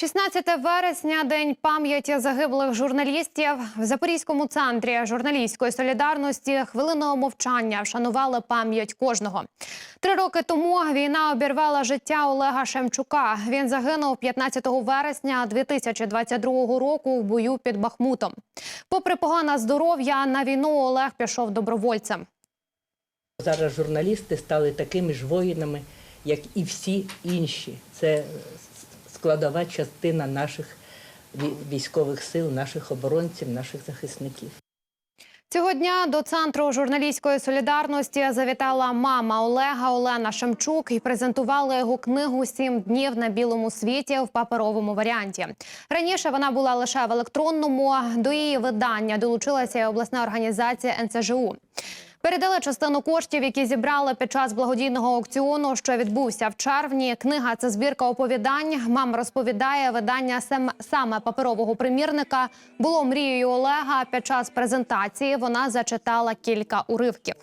16 вересня, день пам'яті загиблих журналістів. В Запорізькому центрі журналістської солідарності хвилиною мовчання вшанували пам'ять кожного. Три роки тому війна обірвала життя Олега Шемчука. Він загинув 15 вересня 2022 року в бою під Бахмутом. Попри погане здоров'я, на війну Олег пішов добровольцем. Зараз журналісти стали такими ж воїнами, як і всі інші. Це складова частина наших військових сил, наших оборонців, наших захисників. Цього дня до центру журналістської солідарності завітала мама Олега Олена Шемчук і презентувала його книгу Сім днів на білому світі в паперовому варіанті. Раніше вона була лише в електронному. До її видання долучилася обласна організація НЦЖУ. Передали частину коштів, які зібрали під час благодійного аукціону, що відбувся в червні. Книга це збірка оповідань. Мама розповідає, видання сам- саме паперового примірника було мрією Олега. Під час презентації вона зачитала кілька уривків.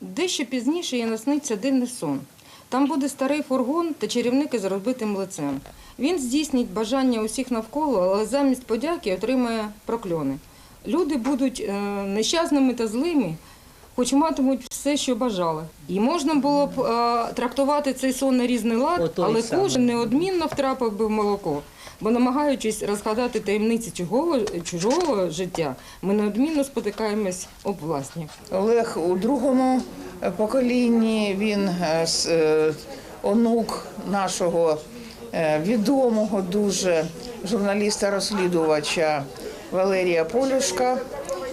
Дещо пізніше їй насниться дивний сон. Там буде старий фургон та чарівник із розбитим лицем. Він здійснить бажання усіх навколо, але замість подяки отримає прокльони. Люди будуть е, нещасними та злими, хоч матимуть все, що бажали. І можна було б е, трактувати цей сон на різний лад, Отой але кожен неодмінно втрапив би в молоко. Бо намагаючись розгадати таємниці чужого, чужого життя, ми неодмінно спотикаємось об власні. Олег у другому поколінні. Він е, е, онук нашого е, відомого дуже журналіста-розслідувача Валерія Полюшка.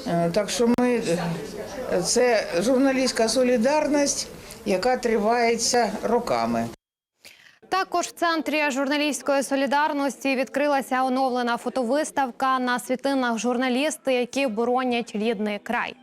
Е, Так що ми це журналістська солідарність, яка тривається роками. Також в центрі журналістської солідарності відкрилася оновлена фотовиставка на світлинах журналісти, які боронять рідний край.